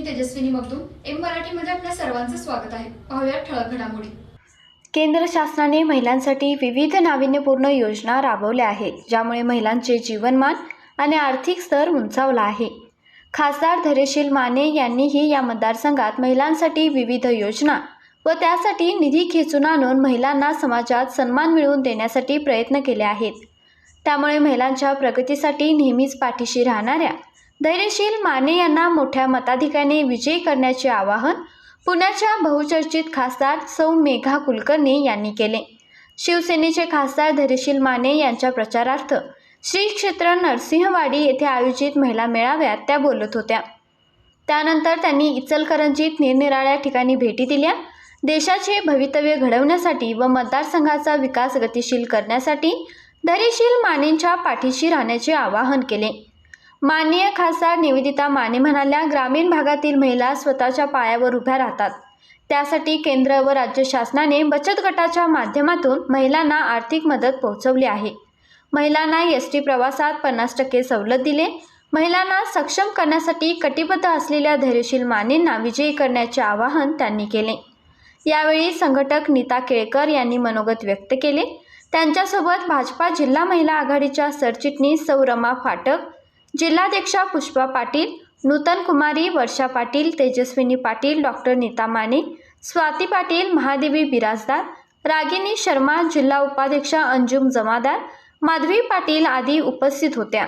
मी Tejaswini Magdum M मराठीमध्ये आपल्या सर्वांचं स्वागत आहे. पाहूया ठळक घडामोडी. केंद्र शासनाने महिलांसाठी विविध नाविन्यपूर्ण योजना राबवल्या आहेत ज्यामुळे महिलांचे जीवनमान आणि आर्थिक स्तर उंचावला आहे. खासदार धैर्यशील माने यांनीही या मतदारसंघात महिलांसाठी विविध योजना व त्यासाठी निधी खेचून आणून महिलांना समाजात सन्मान मिळवून देण्यासाठी प्रयत्न केले आहेत. त्यामुळे महिलांच्या प्रगतीसाठी नेहमीच पाठीशी राहणाऱ्या धैर्यशील माने यांना मोठ्या मताधिकाने विजयी करण्याचे आवाहन पुण्याच्या बहुचर्चित खासदार सौ मेघा कुलकर्णी यांनी केले. शिवसेनेचे खासदार धैर्यशील माने यांच्या प्रचारार्थ श्री क्षेत्र नरसिंहवाडी येथे आयोजित महिला मेळाव्यात त्या बोलत होत्या. त्यानंतर त्यांनी इचलकरंजीत निरनिराळ्या ठिकाणी भेटी दिल्या. देशाचे भवितव्य घडवण्यासाठी व मतदारसंघाचा विकास गतिशील करण्यासाठी धैर्यशील मानेंच्या पाठीशी राहण्याचे आवाहन केले. माननीय खासदार निवेदिता माने म्हणाल्या ग्रामीण भागातील महिला स्वतःच्या पायावर उभ्या राहतात. त्यासाठी केंद्र व राज्य शासनाने बचत गटाच्या माध्यमातून महिलांना आर्थिक मदत पोहोचवली आहे. महिलांना एस टी प्रवासात पन्नास टक्के सवलत दिले. महिलांना सक्षम करण्यासाठी कटिबद्ध असलेल्या धैर्यशील मानेंना विजयी करण्याचे आवाहन त्यांनी केले. यावेळी संघटक नीता केळकर यांनी मनोगत व्यक्त केले. त्यांच्यासोबत भाजपा जिल्हा महिला आघाडीच्या सरचिटणीस सौरमा फाटक जिल्हाध्यक्षा पुष्पा पाटील नूतन कुमारी वर्षा पाटील तेजस्विनी पाटील डॉक्टर नीता माने स्वाती पाटील महादेवी बिराजदार रागिनी शर्मा जिल्हा उपाध्यक्षा अंजुम जमादार माधवी पाटील आदी उपस्थित होत्या.